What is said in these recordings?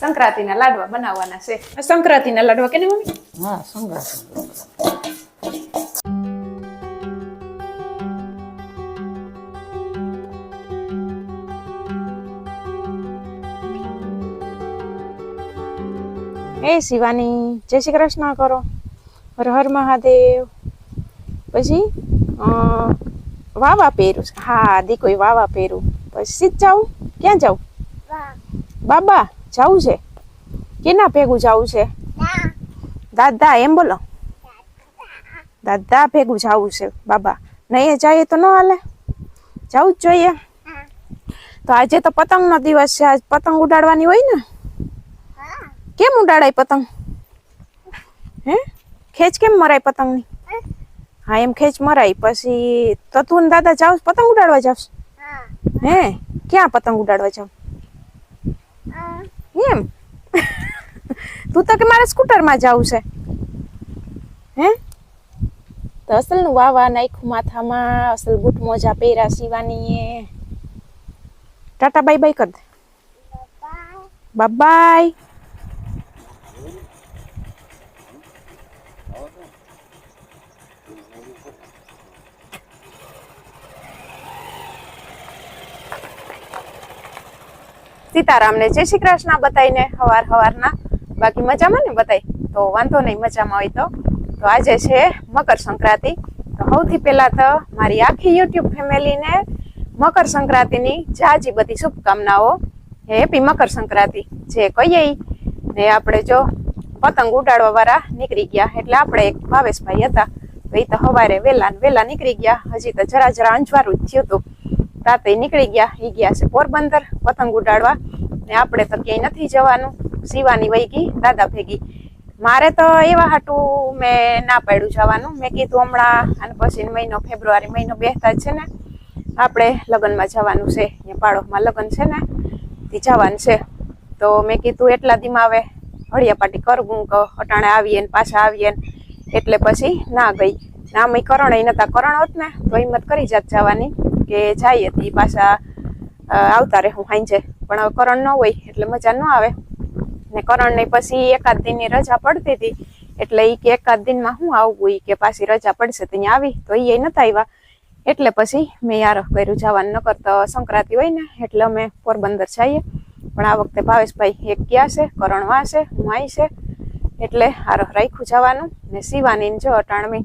સંક્રાંતિના લાડવા બનાવવાના છે. સંક્રાંતિના લાડવા કે મમ્મી? હા સંક્રાંતિ. એ શિવાની જય શ્રી કૃષ્ણ કરો. હર હર મહાદેવ. પછી અ, વાવા પહેરું. હા દીકોઈ વાવા પહેરું. પછી જાઉં? ક્યાં જાઉં? બાબા. જાવું છે? કેના ભેગું જાવું છે? દાદા, એમ બોલો. દાદા ભેગું જાવું છે, બાબા. નહીં જઈએ તો ન હાલે. જવું જ જોઈએ. તો આજે તો પતંગનો દિવસ છે, આજ પતંગ ઉડાડવાની હોય ને? કેમ ઉડાડાય પતંગ? હે? ખેંચ કેમ મરાય પતંગની? હા, એમ ખેંચ મરાય. પછી તો તું દાદા જાવ, પતંગ ઉડાડવા જાવ હે? ક્યાં પતંગ ઉડાડવા જાવ? એમ? તું તો કે મારે સ્કૂટરમાં જવું છે. હે? તો અસલનું વાવા નાખ્યું માથામાં અસલ બૂટ મોજા પહેર્યા શિવાનીએ. ટાટા બાય બાય કર દે. બાય સીતારામને જય શ્રી કૃષ્ણ બતાવીને હવાર હવારના. બાકી મજામાં ને બતાવી તો વાંધો નહીં, મજામાં હોય તો. તો આજે છે મકર સંક્રાંતિ. તો સૌથી પહેલાં તો મારી આખી યુટ્યુબ ફેમિલીને મકર સંક્રાંતિની જાજી બધી શુભકામનાઓ. હેપી મકર સંક્રાંતિ. જે કહીએ. ને આપણે જો પતંગ ઉડાડવા વાળા નીકળી ગયા. એટલે આપણે એક ભાવેશભાઈ હતા. તો એ તો સવારે વહેલા વહેલા નીકળી ગયા. હજી તો જરા જરા અંજવારું જ થયું હતું. રાતે નીકળી ગયા એ ગયા છે પોરબંદર, પતંગ ઉડાડવા. ને આપણે તો ક્યાંય નથી જવાનું. શિવાની વહી ગઈ, દાદા ભેગી. મારે તો એવા હાટું મેં ના પાડ્યું જવાનું. મેં કીધું હમણાં, અને પછી મહિનો ફેબ્રુઆરી મહિનો બેસતા છે ને, આપણે લગ્નમાં જવાનું છે. અહીંયા પાડોશમાં લગ્ન છે ને તે જવાનું છે. તો મેં કીધું એટલા દીમાં આવે હળિયા પાટી કરવું કે અટાણે આવીએ ને પાછા આવીએ ને. એટલે પછી ના ગઈ. ના મેં કરણ નતા. કરણ હોત ને, તો હિંમત કરી જાત જવાની. કે જઈએ તો એ પાછા આવતા રહે હું હાંજે. પણ હવે કરણ ન હોય, એટલે મજા ન આવે. ને કરણને પછી એકાદ દિનની રજા પડતી હતી, એટલે એ કે એકાદ દિનમાં હું આવવું એ કે પાછી રજા પડશે ત્યાં આવી, તો એ નતા આવ્યા. એટલે પછી મેં યાર કર્યું જવાનું ન કરતા સંક્રાંતિ હોય ને, એટલે અમે પોરબંદર જઈએ. પણ આ વખતે ભાવેશભાઈ એક ગયા છે, કરણ વાં છે હું આવી છે. એટલે હારો રાખ્યું જવાનું, ને સીવાની જો અટાણમી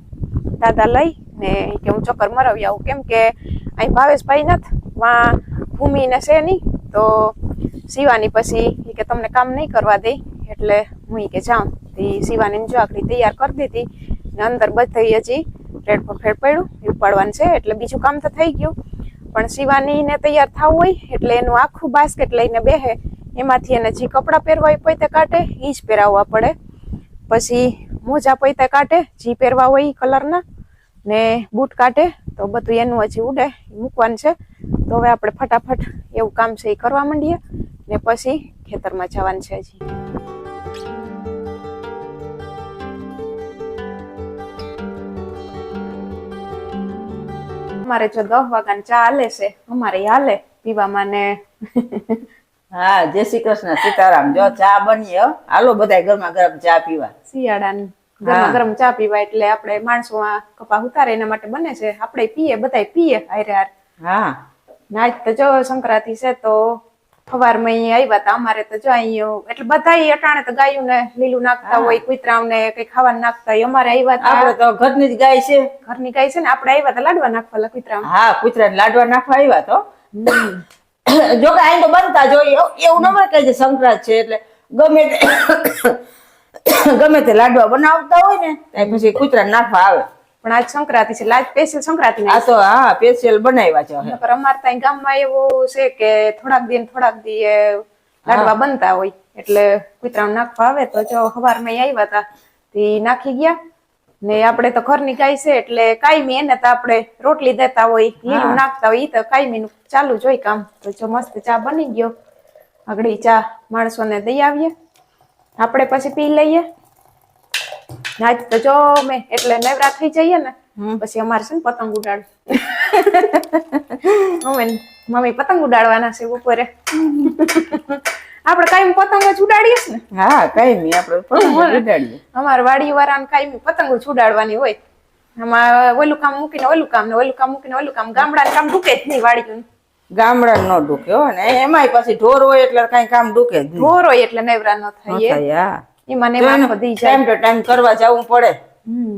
દાદા લઈ, ને કે હું ચક્કર મરાવી આવું. કેમ કે અહીં ભાવેશભાઈ નથી, માં ભૂમિ ને છે નહીં, તો શિવાની પછી એ કે તમને કામ નહીં કરવા દે, એટલે હું કે જાઉં. તે શિવાની જો આખરી તૈયાર કરી દીધી, ને અંદર બધી હજી રેડ પર ફેડ પડ્યું, એ ઉપાડવાનું છે, એટલે બીજું કામ તો થઈ ગયું. પણ શિવાની ને તૈયાર થવું હોય, એટલે એનું આખું બાસ્કેટ લઈને બેહે, એમાંથી એને જે કપડાં પહેરવા હોય પોતે કાઢે એ જ પહેરાવવા પડે. પછી મોજા પોતે કાઢે, જે પહેરવા હોય એ કલરના ને બૂટ કાઢે તો બધું એનું હજી ઉડે મૂકવાનું છે. તો હવે આપણે ફટાફટ એવું કામ છે એ કરવા માંડીએ ને પછી ખેતરમાં જવાનું છે હજી. અમારે જો દસ વાગ્યાની ચા હાલે છે અમારે હાલે પીવામાં ને. હા જય શ્રી કૃષ્ણ સીતારામ. જો ચા બની હો. હાલો બધા ગરમા ગરમ ચા પીવા. શિયાળાની. ગરમા ગરમ ચા પીવા એટલે આપણે માણસો આ કપા ઉતારે એના માટે બને છે. આપણે પીએ બધાય પીએ હારે હાર. હા. નાચ તો જો સંક્રાંતિ છે તો સવારમાં અહીંયા આવ્યા હતા. અમારે તો જો અહીંયા એટલે બધા અટાણે તો ગાયું ને લીલું નાખતા હોય કુતરાવ ને કઈ ખાવા નાખતા હોય. અમારે આવ્યા આપડે હતા તો ઘરની જ ગાય છે. ઘરની ગાય છે ને આપણે આવ્યા હતા લાડવા નાખવા કુતરા હા કુતરા લાડવા નાખવા આવ્યા તો. જો કે અહીં તો બનતા જોઈએ એવું ન કહે છે સંક્રાંત છે એટલે ગમે તે ગમે તે લાડવા બનાવતા હોય ને ત્યાં પછી કૂતરા નાખવા આવે. પણ આજ સંક્રાંતિ છે લાજ સ્પેશિયલ સંક્રાંતિ આ તો હા સ્પેશિયલ બનાવ્યા છે. નકર અમારે ત્યાં ગામમાં એવું છે કે થોડાક દિન થોડાક દી લાડવા બનતા હોય. એટલે કુતરાને નાખવા આવે તો જો સવારમાં આવ્યા હતા તે નાખી ગયા. ને આપણે તો ઘરની ગાય છે એટલે કાયમી એને તો આપણે રોટલી દેતા હોય લીલું નાખતા હોય એ તો કાયમી નું ચાલુ જ હોય કામ. તો જો મસ્ત ચા બની ગયો. આગળ ચા ચા માણસોને દઈ આવીએ. આપણે પછી પી લઈએ. ના તો જો મેં એટલે નવરા થઈ જઈએ ને પછી અમારે છે ને પતંગ ઉડાડ મમ્મી મમ્મી પતંગ ઉડાડવાના છે બપોરે. આપણે કાયમ પતંગ જ ઉડાડીએ ને? હા કઈ નહીં આપણે પતંગ ઉડાડીએ. અમારે વાડી વાળાને પતંગ જ છુડાડવાની હોય. આમાં ઓલું કામ મૂકીને ઓલું કામ ને ઓલું કામ મૂકીને ઓલું કામ ગામડા કામ ઢૂકે જ નહીં વાડીયું ગામડા નો ડૂકે હો ને એમાંય પછી ઢોર હોય એટલે કઈ કામ ડૂકે જ નહીં. ઢોર હોય એટલે નવરા ન ન થાય થાય, હા. એમાં ને એમાં આખો દી જાય. ટાઈમ ટુ ટાઈમ કરવા જવું પડે. હમ.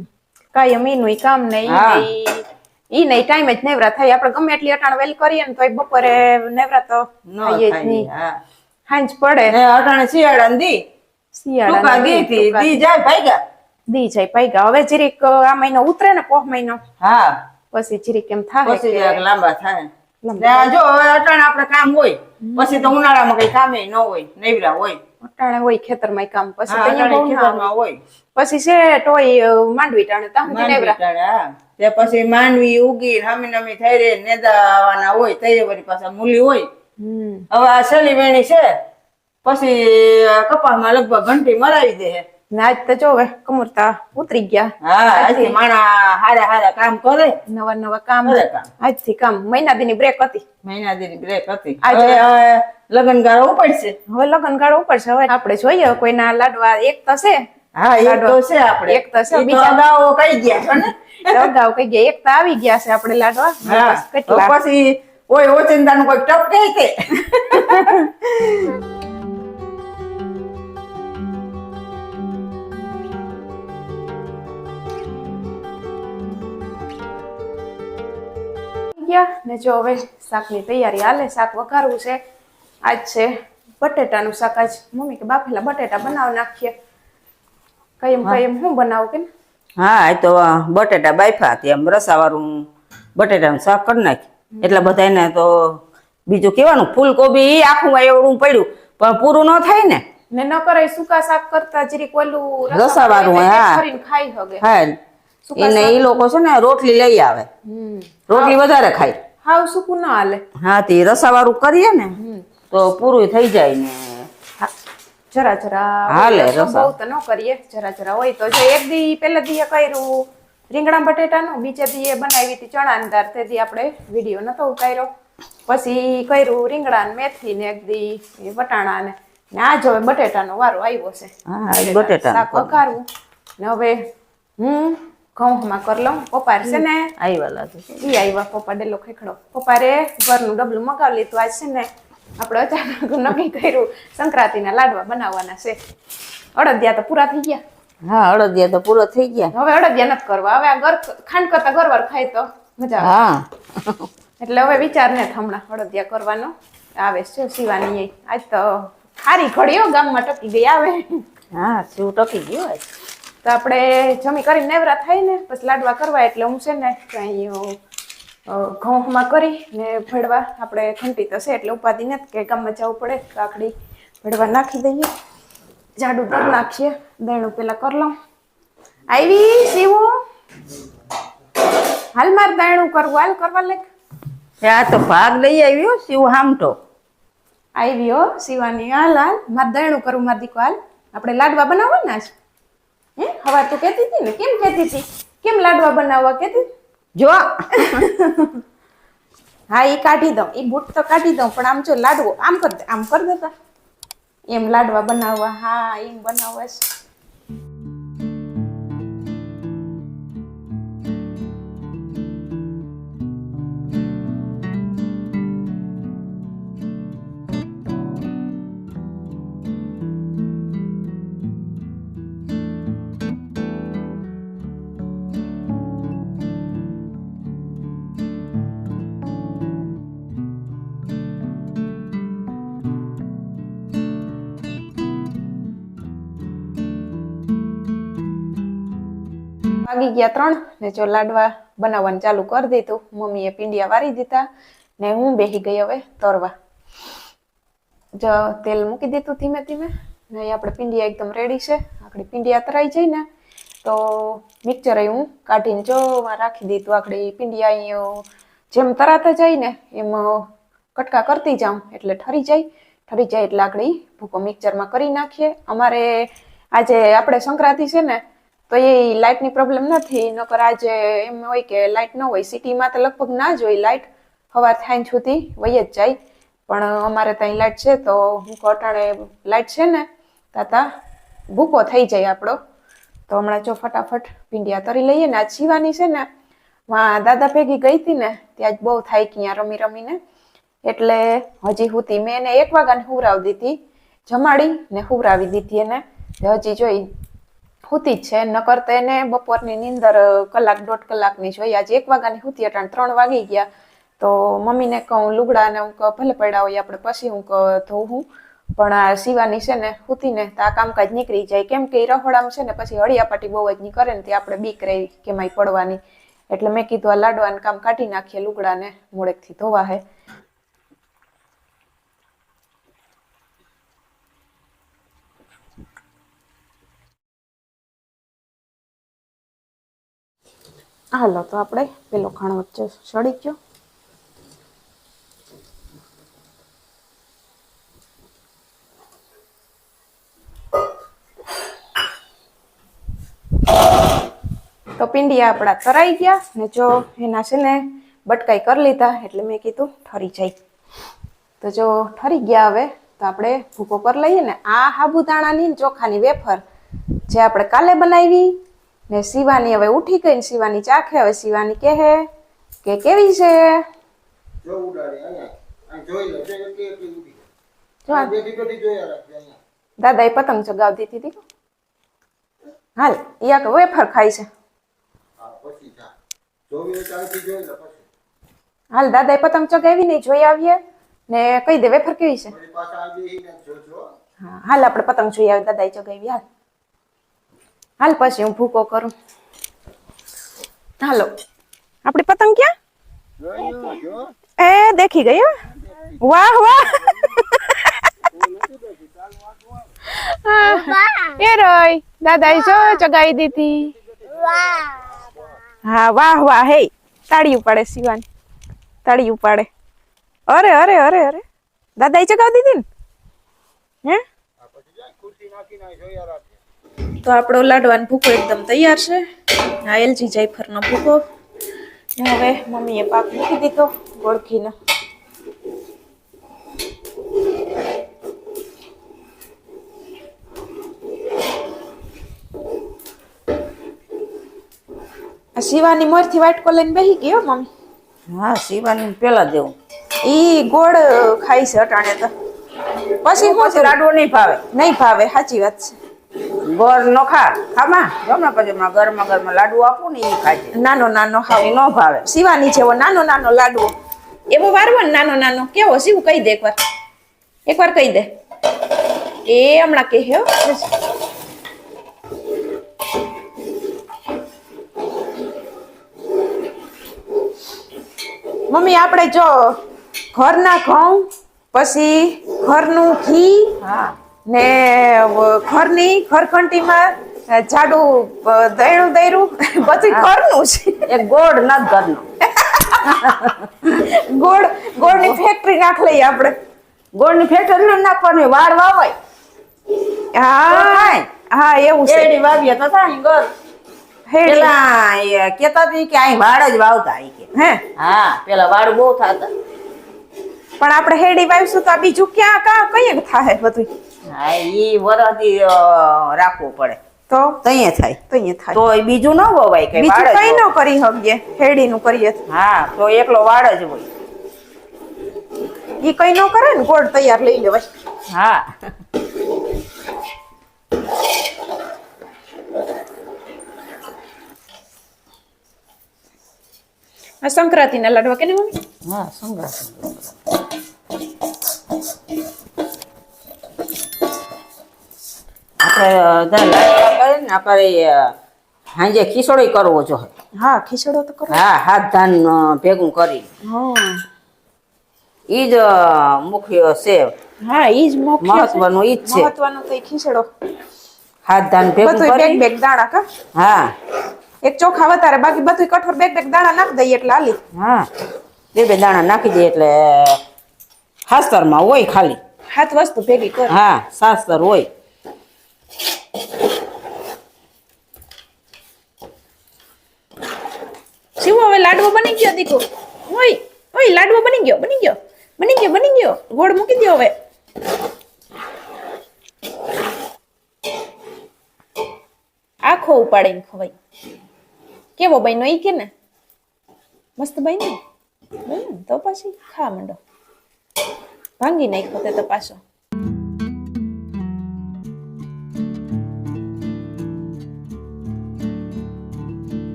કાયમ ઈનું કામ ને ઈ હા. નહીં- ઈ નહીં ટાઈમ જ નેવરા થાય. આપણે ગમે એટલી અટાણ વેલ કરીએ ને તોય બપોરે નેવરા તો ન થાય જ નહીં. હા. હાંજ પડે. ને અટાણે શિયાળા દી. ટૂંકા શિયાળા દી થી દી જાય ભાગ્યા દી જાય પૈગા હવે જીરીક આ મહિનો ઉતરે ને પોહ મહિનો. હા. પછી જીરીક એમ થાય પછી કે જરાક લાંબા થાય જો અટાણે આપણે કામ હોય. પછી તો ઉનાળામાં કઈ કામે ન હોય નૈવરા હોય. અટાણે હોય ખેતરમાં કામ પછી ખેતરમાં હોય. પછી છે ટોય માંડવી ટાણે સુધી નેવરા. તે પછી માંડવી ઉગી હમી નમી થઈ રે નેદાવાના હોય તૈયાર વળી પાછા મૂલી હોય. હવે આ શેલી વેણી છે પછી કપાસમાં લગભગ ઘંટી મરાવી દે આજ તો જો હવે કમરતા ઉતરી ગયા. હા આજથી માણા હારા હારા કામ કરે. નવા નવા કામ. કરે આજથી કામ. મહિના દીની બ્રેક હતી. મહિના દીની બ્રેક હતી હવે લગ્ન ગાળો ઉપડશે. હવે લગ્ન ગાળો છે હવે આપણે જોઈએ કોઈના લાડવા એક તો છે. હા એક તો છે આપણે. એક તો છે, બીજા- અગાઉ કહી ગયા છો ને? અગાઉ કઈ ગયા. એક તો આવી ગયા છે આપણે લાડવા. કેટલા. પછી ઓય ઓચિંતાનું કોઈ ટપ તે ગયા ને જો હવે શાકની તૈયારી હાલે શાક વઘારવું છે. આજ છે બટેટાનું શાક. આજ મમ્મી કે બાફેલા બટેટા બનાવી નાખીએ. કઈમ કઈમ હું બનાવું કે? હા એ તો બટેટા બાફા હતી. આમ રસાવાળું બટેટાનું શાક કરી નાખી. એટલા બધા એને તો બીજું કેવાનું ફૂલકોબી આખું એવડું પડ્યું. પણ પૂરું ન થાય ને. ને ન કરાય સુકા શાક કરતા જરીક ઓલું રસાવાળું વાળું હા. કરીને ખાઈ હગે. હા એને એ લોકો છે ને રોટલી લઈ આવે. રોટલી વધારે ખાય. હાવ સૂકું ના હાલે. હા તે રસાવાળું કરીએ ને તો પૂરું થઈ જાય ને. જરા જરા હાલે, રસા. બહુ તો ન કરીએ જરા જરા હોય તો. જે એક દી પહેલા દીએ કર્યું રીંગણા બટેટાનું બીજા દીએ બનાવી હતી ચણાની દાળ તે દી આપણે વીડિયો નતો ઉતાર્યો. પછી કર્યું રીંગણા ને મેથી ને એક દી વટાણા ને. આ આજ હવે બટેટાનો વારો આવ્યો છે. બટેટા શાક વઘારવું. ને હવે હું ઘઉંમાં કરી લઉં. પપ્પા છે ને આવ્યા લાગે એ આવ્યા પપ્પા ડેલો ખેખડો. પપ્પારે ઘરનું ડબલું મગાવી લીધું. આજ છે ને આપણે અચાનક નક્કી કર્યું સંક્રાંતિના લાડવા બનાવવાના છે. અડદિયા તો પૂરા થઈ ગયા. હા અડદિયા તો પૂરો થઈ ગયા. હવે અડદિયા નથી કરવા. હવે આ ઘર ખાંડ કરતા ઘરવાર ખાય તો મજા હા. એટલે હવે વિચાર ને હમણાં અડદિયા કરવાનો. આવે છે સીવાની. આજ તો ખારી ઘડીઓ ગામમાં ટકી ગઈ આવે. હા શું ટકી ગયું હોય. તો આપણે જમી કરીને નેવરા થાય ને પછી લાડવા કરવા એટલે હું છે ને કઈ ઘઉંમાં કરી ને ભેળવા. આપણે ઘંટી તો છે એટલે ઉપાધિ નથી કે ગામમાં જવું પડે કાકડી ભેળવા નાખી દઈએ. જાડું કરી નાખીએ દહીણું પેલા કરી લઉં. આવી સીવો હાલ મારે દહીણું કરવું હાલ કરવા લે આ તો ભાગ લઈ આવ્યો શિવ હામટો. આવ્યો શિવાની હાલ હાલ. મારે દહીણું કરવું મારે દીકો હાલ. આપણે લાડવા બનાવવાના છે હે? હવા તું કહેતી હતી ને? કેમ કહેતી હતી? કેમ લાડવા બનાવવા કહેતી? જો. હા એ કાઢી દઉં. એ બૂટ તો કાઢી દઉં પણ આમ જો લાડવો આમ કર આમ કર દેતા. એમ લાડવા બનાવવા હા એમ બનાવવા છે. વાગી ગયા ત્રણ ને જો લાડવા બનાવવાનું ચાલુ કરી દીધું મમ્મીએ પીંડિયા વારી દીધા ને હું બેહી ગઈ હવે તરવા. જો તેલ મૂકી દીધું ધીમે ધીમે ને આપણે પીંડિયા એકદમ રેડી છે. આપણે પીંડિયા તરાઈ જાય ને તો મિક્સર હું કાઢીને જો રાખી દીધું આપણે પીંડિયા અહીં જેમ તરાતા જાય ને એમ કટકા કરતી જાઉં એટલે ઠરી જાય. ઠરી જાય એટલે આપણે ભૂકો મિક્સરમાં કરી નાખીએ. અમારે આજે આપણે સંક્રાંતિ છે ને તો એ લાઇટની પ્રોબ્લેમ નથી. નકર આજે એમ હોય કે લાઇટ ન હોય, સિટીમાં તો લગભગ ના જ હોય લાઇટ. સવાર થાય સુધી વહી જ જાય. પણ અમારે ત્યાં લાઇટ છે, તો હું અટાણે લાઇટ છે ને, તાતા ભૂકો થઈ જાય આપણો. તો હમણાં જો ફટાફટ પિંડિયા તરી લઈએ ને આજ જીવાની છે ને, માં દાદા ભેગી ગઈ હતી ને, ત્યાં જ બહુ થાય અહીંયા રમી રમીને. એટલે હજી હુતી મેં એને એક વાગ્યાને હુવરાવી દીધી. જમાડી ને હુવરાવી દીધી એને. હજી જોઈ હુતી જ છે. નકર તો એને બપોરની નીંદર કલાક, દોઢ કલાકની જોઈએ આજે એક વાગ્યાની હુતી, અટાણ ત્રણ વાગી ગયા. તો મમ્મીને કહું લુગડાને હું ભલે પડ્યા હોય, આપણે પછી હું ધોવું. પણ આ શિવાની છે ને, હુતીને તો આ કામકાજ નીકળી જાય. કેમ કે એ રહોડામાં છે ને, પછી હળિયાપાટી બહુ જ નહીં કરે ને તે આપણે બીક રહી કેમાંય પડવાની. એટલે મેં કીધું, આ લાડવાનું કામ કાઢી નાખીએ, લુગડાને મોડેકથી ધોવા હે. હાલો, તો આપણે પેલો ખાણો વચ્ચે સડી ગયો. તો પિંડિયા આપણા તરાઈ ગયા ને જો એના છે ને બટકાઈ કરી લીધા એટલે મેં કીધું ઠરી જાય. તો જો ઠરી ગયા હવે, તો આપણે ભૂકો પર લઈએ ને આ સાબુદાણાની ચોખાની વેફર જે આપણે કાલે બનાવી ને શિવાની હવે ઉઠી ગઈ ને શિવાની ચાખે હવે શિવાની કહે કે કેવી છે? જો અહીંયા. દાદાએ પતંગ ચગાવતી હતી હાલ યા કે વેફર ખાય છે. હાલ દાદા દાદાએ પતંગ ચગાવી નહીં જોઈ આવીએ ને કહી દે વેફર કેવી છે. હાલ આપણે પતંગ જોઈ આવે દાદાએ ચગાવી હાલ. હાલ પછી હું ભૂકો કરું. હાલો. આપડી પતંગ ક્યાં? એ દેખી ગઈ વાહ વાહ. એ રોય, દાદાએ જો ચગાવી દીધી. હા, વાહ વાહ, હે. તાળી ઉપાડે શિવાન. તાળી ઉપાડે અરે અરે અરે અરે. દાદાએ ચગાવી દીધી ને? હે? તો આપણો લાડવાનો ભૂકો એકદમ તૈયાર છે. આ એલજી જાયફરનો ભૂકો. હવે મમ્મીએ પાક મૂકી દીધો ગોળખીનો. શિવાની મોરથી વાટકો લઈને બેસી ગયો મમ્મી. હા શિવાની પેલા દેવું ઈ ગોળ ખાય છે અટાણે તો. પછી પછી લાડવો નહીં ભાવે. નહીં ભાવે સાચી વાત છે. ગોળ નો ખા. ખામાં ગમે પછી ગરમા ગરમા લાડુ આપું ને એ ખાજે. નાનો નાનો એ નો ભાવે. શિવાની જેવો નાનો નાનો લાડવો એવો વારવો ને નાનો નાનો. કેવો? શિવ કહી દે એકવાર. એકવાર કહી દે. એ હમણાં કે હો. મમ્મી આપણે જો ઘરના ઘઉં પછી ઘરનું ઘી હા. ને ખરની ઘરની ઘરઘંટીમાં જાડું દયણું દયરું બધું ઘરનું છે એ ગોળ ન ઘરનું. ગોળ ગોળની ફેક્ટરી નાખ લઈએ આપણે. ગોળની ફેક્ટરી નાખવાની વાળ વાવાય. હા હા એવું છે. એડી વાવીએ તો થાય ગોળ. પેલા એ હતી કે અહીં વાડ જ વાવતા અહીં કે. હે? હા પેલા વાડ બહુ થતા. પણ આપણે હેડી વાવીશું તો આ બીજું ક્યાં કા કઈ થાય બધું હા ઈ વરદી રાખવું પડે. તો? તઈએ થાય. તો અહીંયા થાય. તો બીજું ન વવાય કે બીજું કઈ ન કરી શકીએ હેડીનું કરીએ હા તો એકલો વાડ જ હોય ઈ કઈ ન કરે ને ગોળ તૈયાર લઈ લેવાય. હા. આ સંક્રાંતિના લાડવા કે ને મમ્મી? હા સંગ્રહ આપણે આપણે ખીચડો કરવો જો. હા ખીચડો તો કરો હા હાથ ધાન ભેગું કરી. ઈ જ મુખ્ય છે. હા ઈ જ મહત્વનું ઈ જ છે. મહત્વનું તો ખીચડો. હાથ ધાન ભેગું કરી બેગ બેગ દાણા કા? હા. એક ચોખા વધારે બાકી બધું કઠોર બેગ બેગ દાણા નાખ દઈએ એટલે હાલી. હા. બે બે દાણા નાખી દઈએ એટલે હાસ્તરમાં હોય ખાલી. હાથ વસ્તુ ભેગી કર. હા સાસ્તર હોય. શિવ હવે લાડવો બની ગયો દીકુ ઓય ઓય, લાડવો બની ગયો બની ગયો બની ગયો બની ગયો. ગોળ મૂકી દો હવે. આખો ઉપાડીને ખવાય કેવો બન્યો ઈ કે ને? મસ્ત બન્યો ને? તો પછી ખા માંડો. ભાંગી નાખ્યો તે તો પાછો.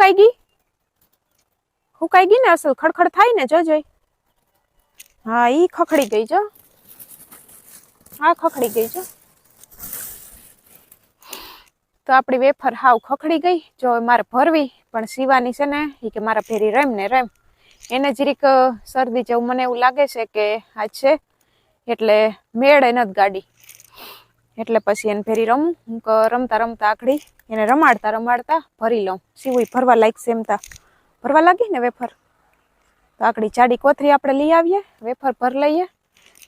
હુકાઈ ગઈ? હુકાઈ ગઈ ને અસલ ખડખડ થાય ને જોજો હા, ઈ ખખડી ગઈ જો. આ ખખડી ગઈ જો. તો આપણી વેફર હાવ ખખડી ગઈ. જો મારે ભરવી, પણ સીવાની છે ને એ કે મારા ભેરી રેમ ને રેમ. એને જરીક શરદી જેવું મને એવું લાગે છે કે આ છે, એટલે મેળ એ નથી ગાડી. એટલે પછી એને ફેરી રમું. હું રમતા રમતા આખડી એને રમાડતા રમાડતા ભરી લઉં. સીવું ભરવા લાયક સેમતા ભરવા લાગી ને વેફર? તો આકડી ચાડી કોથરી આપણે લઈ આવીએ, વેફર ભર લઈએ.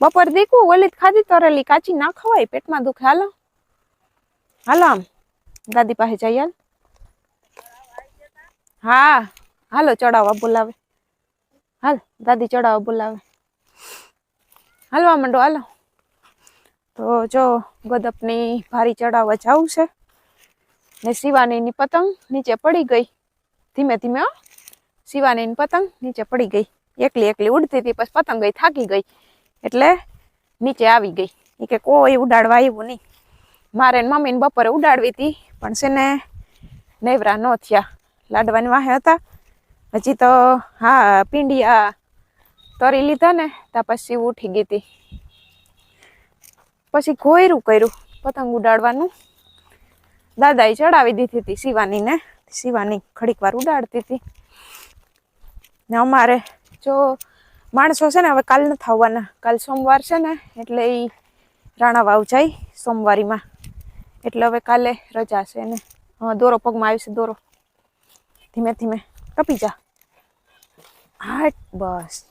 બપોર દીકું ઓલી ખાધી તરેલી કાચી ના ખવાય, પેટમાં દુખે. હાલો. હાલો આમ. દાદી પાસે જઈ હાલ. હા. હાલો, ચડાવવા બોલાવે. હાલ, દાદી ચડાવવા બોલાવે. હાલવા માંડો, હાલો. તો જો ગદપની ભારી ચડાવવા જવું છે. ને શિવાનીની પતંગ નીચે પડી ગઈ. ધીમે ધીમે શિવાનીની પતંગ નીચે પડી ગઈ. એકલી એકલી ઉડતી હતી, પછી પતંગ ગઈ થાકી ગઈ. એટલે નીચે આવી ગઈ. એ કે કોઈ ઉડાડવા આવ્યું નહીં. મારે મમ્મીને બપોરે ઉડાડવી હતી, પણ છે ને નેવરા ન થયા. લાડવાની વાહે હતા. હજી તો હા પીંડિયા તરી લીધા ને, ત્યાં પછી ઉઠી ગઈ હતી. પછી ઘોયરું કર્યું, પતંગ ઉડાડવાનું. દાદાએ ચડાવી દીધી હતી શિવાનીને. શિવાની ઘડીક વાર ઉડાડતી હતી. ને અમારે જો માણસો છે ને હવે કાલ નથી આવવાના. કાલ સોમવાર છે ને, એટલે એ રાણા વાવ જાય સોમવારીમાં. એટલે હવે કાલે રજા છે ને. દોરો પગમાં આવશે દોરો. ધીમે ધીમે કપી જા. હા, બસ.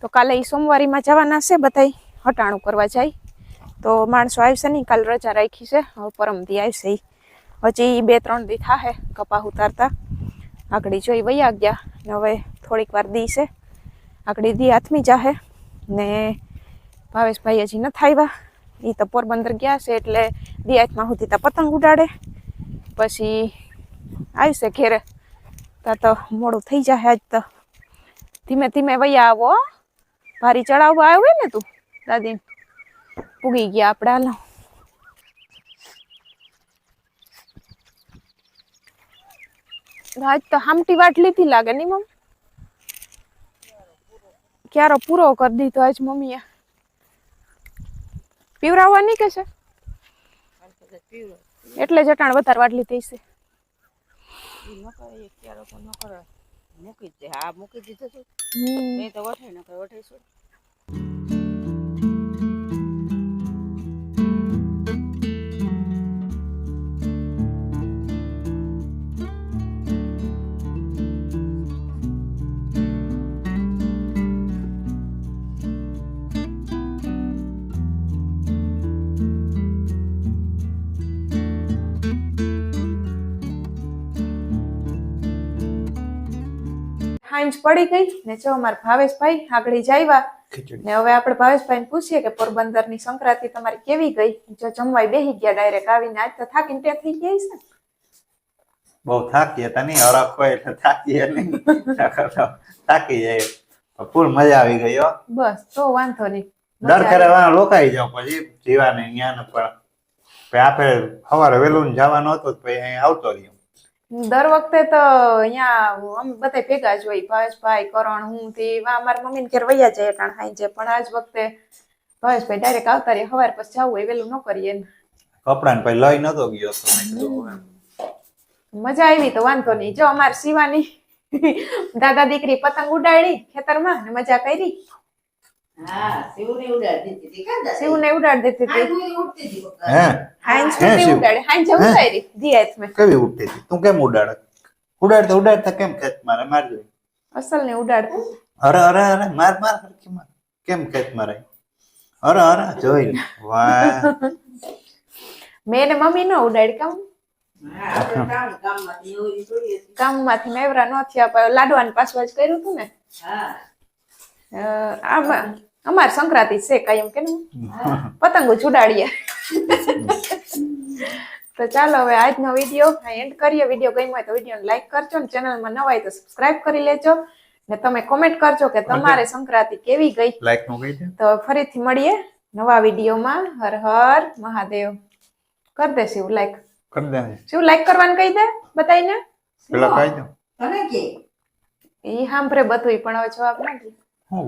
તો કાલે એ સોમવારીમાં જવાના છે બધાય. હટાણું કરવા જાય. તો માણસો આવશે નહીં, કાલ રજા રાખી છે, હવે પરમથી આવશે પછી એ બે ત્રણ દી થાહે કપા ઉતારતા. આકડી જોઈ વૈયા ગયા હવે થોડીક વાર દી છે. આકડી દી હાથમી જાહે, ને ભાવેશભાઈ હજી નથી આવ્યા એ તો પોરબંદર ગયા છે, એટલે દી હાથમાં સુધી તો પતંગ ઉડાડે. પછી આવશે ઘેરે. ત્યાં તો મોડું થઈ જાય આજ તો. ધીમે ધીમે વૈયા આવો ભારી ચડાવવા આવ્યો ને તું, દાદી? પૂગી ગયા આપણે હાલો. આજ તો હામટી વાટ લીધી લાગે નહીં મમ ક્યારો પૂરો કરી દીધો આજ મમ્મીએ. પીવરાવવા નહીં કે છે? એટલે જટાણ વધારે વાટ લીધી છે. મૂકી દે હા મૂકી દીધો છે. તો વઠે નકર વઠે શું પડી ગઈ ને જો અમારા ભાવેશભાઈ આગળી જાયવા ને હવે આપણે ભાવેશભાઈ પૂછીએ કે પોરબંદરની સંક્રાંતિ તમારી કેવી ગઈ? જો જમવાય બેહી ગયા ડાયરેક્ટ આવીને આજ તો થાકીને ત્યાં થઈ ગઈ છે બહુ થાકી હતા નહીં હરખ હોય એટલે થાકીએ નહીં. થાકી જાય. ફૂલ મજા આવી ગઈ હો. બસ તો વાંધો નહીં. ડર કરે લોકાઈ જાવ પછી જીવાને ન્યાને પણ. આપણે સવારે વહેલું જવાનું હતું તો પછી અહીં આવતો રહ્યો. દર વખતે તો અહીંયા અમે બધા ભેગા જ હોય. ભાવેશભાઈ કરણ હું તે વા મારા મમ્મીને ઘેર વૈયા જાય કારણ હાઈ જાય. પણ આજ વખતે ભાવેશભાઈ ડાયરેક્ટ આવતા રહે. સવારે પછી જવું હોય વેલું ન કરીએ ને લઈ નતો ગયો મજા આવી તો વાંધો નહીં. જો અમારે સીવાની દાદા દીકરી પતંગ ઉડાડી ખેતરમાં ને મજા કરી. શિવને ઉડાડી હતી. ઉડાડી. હાથ મેં કેવી ઉડતી હતી? તું કેમ ઉડાડ? ઉડાડતા ઉડાડતા કેમ ખેંચ મારે? મારજો અસલ ને ઉડાડતી અરે અરે અરે માર માર હરખી માર. કેમ ખેંચ મારે? અરે અરે જોઈ. વાહ. મેં ને મમ્મી ન ઉડાડી કામ? હા, કામ- કામમાંથી મેવરા. કામમાંથી થયા લાડવાનું પાછું જ કર્યું હતું ને? આમાં અમાર સંક્રાંતિ છે કાયમ કે ને પતંગો છુડાડીએ તો ચાલો હવે આજનો વીડિયો એન્ડ કરીએ. વીડિયો ગમ્યો હોય તો વીડિયો લાઈક કરજો ને ચેનલમાં નવા હોય તો સબસ્ક્રાઇબ કરી લેજો. ને તમે કોમેન્ટ કરજો કે તમારે સંક્રાંતિ કેવી ગઈ. લાઈકનું કહી તો ફરીથી મળીએ નવા વિડીયોમાં. હર હર મહાદેવ. કર દે શિવ લાઈક કર દે શિવ લાઈક કરવાનું કહી દે બતાવીને પેલા કહી દો. તમે કે? ઈ હાંભરે બધું પણ હવે જવાબ નથી હું